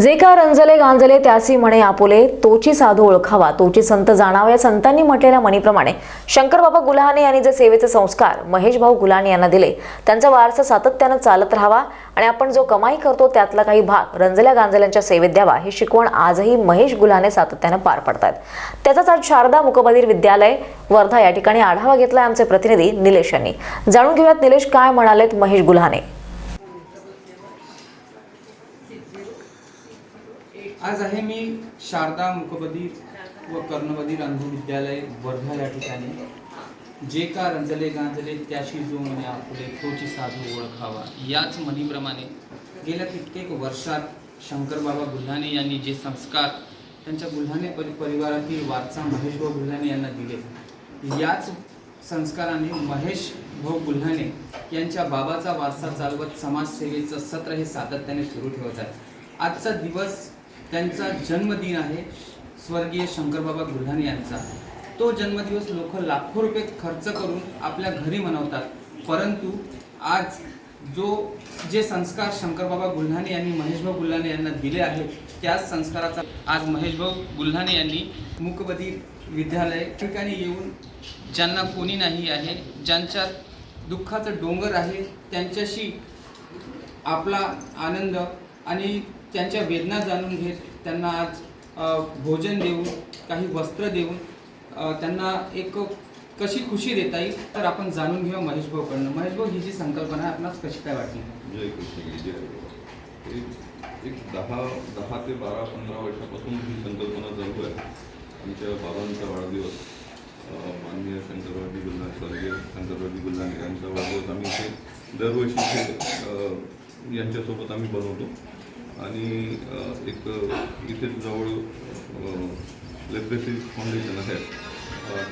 जे का रंजले गांजले त्यासी म्हणे आपुले तोची साधू ओळखावा. तोची संत जाणावा. या संतांनी म्हटलेल्या म्हणीप्रमाणे शंकरबाबा गुल्हाने यांनी जे सेवेचे संस्कार महेश भाऊ गुल्हाने यांना दिले त्यांचा वारसा सातत्यानं चालत राहावा आणि आपण जो कमाई करतो त्यातला काही भाग रंजल्या गांजल्यांच्या सेवेत द्यावा ही शिकवण आजही महेश गुल्हाने सातत्यानं पार पडतात त्याचाच आज शारदा मुकबधीर विद्यालय वर्धा या ठिकाणी आढावा घेतलाय आमचे प्रतिनिधी निलेश यांनी. जाणून घेऊयात निलेश काय म्हणालेत महेश गुल्हाने आज आहे मी शारदा मुकबधीर व कर्णबधीर रंगू विद्यालय वर्धा या ठिकाणी. जे का रंजले गांजले त्याशी जो म्हणे आपुले तोची साधू ओळखावा. याच म्हणीप्रमाणे गेल्या कित्येक वर्षात शंकरबाबा गुल्हाने यांनी जे संस्कार त्यांच्या गुल्हाने परि परिवारातील वारसा महेश भाऊ गुल्हाने यांना दिले. याच संस्काराने महेश भाऊ गुल्हाने यांच्या बाबाचा वारसा चालवत समाजसेवेचं सत्र हे सातत्याने सुरू ठेवत आहे आजचा दिवस त्यांचा जन्मदिन आहे. स्वर्गीय शंकरबाबा गुल्हाने यांचा. तो जन्मदिवस लोक लाखो रुपये खर्च करून आपल्या घरी मनवतात. परंतु आज जो जे संस्कार शंकरबाबा गुल्हाने यांनी महेशभाऊ गुल्हाने यांना दिले आहेत त्याच संस्काराचा आज महेशभाऊ गुल्हाने यांनी मूकबधीर विद्यालय ठिकाणी येऊन ज्यांना कोणी नाही आहे ज्यांच्यात दुःखाचं डोंगर आहे त्यांच्याशी आपला आनंद आणि त्यांच्या वेदना जाणून घेत त्यांना आज भोजन देऊन काही वस्त्र देऊन त्यांना एक कशी खुशी देता येईल तर आपण जाणून घेऊ महेश भाऊकडनं. महेश भाऊ ही जी संकल्पना आपणास कशी काय वाटली? जय कृष्ण जय एक एक दहा दहा ते बारा पंधरा वर्षापासून ही संकल्पना चालू आहे. आमच्या बाबांचा वाढदिवस माननीय शंकरवादी गुल्हा स्वर्गीय शंकरवादी गुल्हा यांचा वाढदिवस आम्ही इथे दरवर्षी इथे यांच्यासोबत आम्ही बनवतो. आणि एक इथे जवळ लेबेसी फाउंडेशन आहे.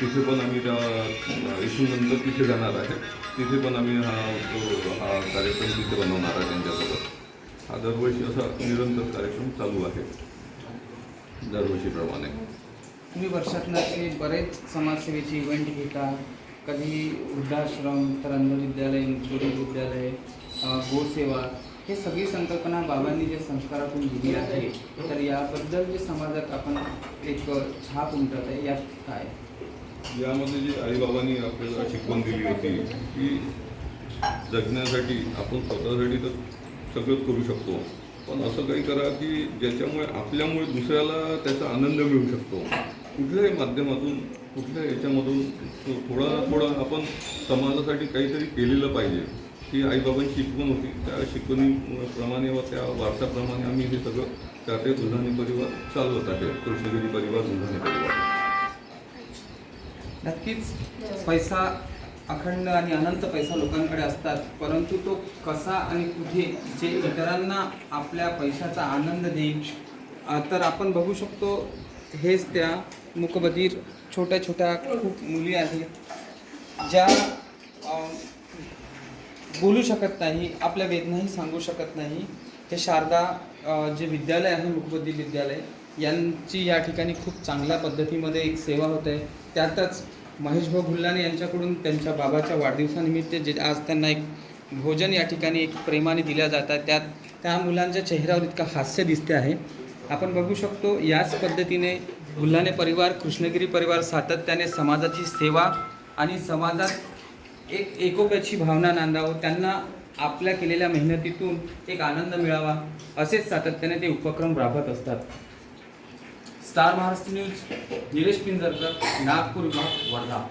तिथे पण आम्ही त्या इशूनंतर तिथे जाणार आहे. तिथे पण आम्ही हा हा कार्यक्रम तिथे बनवणार आहे त्यांच्यासोबत. हा दरवर्षी असा निरंतर कार्यक्रम चालू आहे. दरवर्षीप्रमाणे. तुम्ही वर्षातून असे बरेच समाजसेवेचे इव्हेंट घेता. कधी वृद्धाश्रम तर विद्यालय गरीब विद्यालय गोसेवा हे सगळी संकल्पना बाबांनी जे संस्कारातून दिली आहे तर याबद्दल जे समाजात आपण एक छाप उमटत आहे यात काय? यामध्ये जे आईबाबांनी आपल्याला शिकवण दिली होती की जगण्यासाठी आपण स्वतःसाठी तर सगळंच करू शकतो. पण असं काही करा की ज्याच्यामुळे आपल्यामुळे दुसऱ्याला त्याचा आनंद मिळू शकतो. कुठल्याही माध्यमातून कुठल्या याच्यामधून थोडा थोडा आपण समाजासाठी काहीतरी केलेलं पाहिजे. ही आईबाबांची शिकवण होती. त्या शिकवणीप्रमाणे व त्या वारसाप्रमाणे आम्ही हे सगळं त्या दुधाने परिवार चालवत आहे. कृष्णगिरी परिवार दुधाने परिवार. नक्कीच पैसा अखंड आणि अनंत पैसा लोकांकडे असतात परंतु तो कसा आणि कुठे जे इतरांना आपल्या पैशाचा आनंद देईल तर आपण बघू शकतो हेच त्या मुकबधीर छोट्या छोट्या खूप मुली आहेत ज्या बोलू शकत नाही आपल्या वेदनाही सांगू शकत नाही. हे शारदा जे विद्यालय आहे मुकबधीर विद्यालय यांची या ठिकाणी खूप चांगल्या पद्धतीमध्ये एक सेवा होते. त्यातच महेशभाऊ गुल्लाने यांच्याकडून त्यांच्या बाबाच्या वाढदिवसानिमित्त जे आज त्यांना एक भोजन या ठिकाणी एक प्रेमाने दिल्या जातात. त्यात त्या मुलांच्या चेहऱ्यावर इतका हास्य दिसते आहे. आपण बघू शकतो याच पद्धतीने गुल्हाने परिवार कृष्णगिरी परिवार सातत्याने समाजाची सेवा आणि समाजात एक एकोप्याची भावना नांदावं त्यांना आपल्या केलेल्या मेहनतीतून एक आनंद मिळावा असेच सातत्याने ते उपक्रम राबवत असतात. स्टार महाराष्ट्र न्यूज निलेश पिंजरकर नागपूर विभाग वर्धा.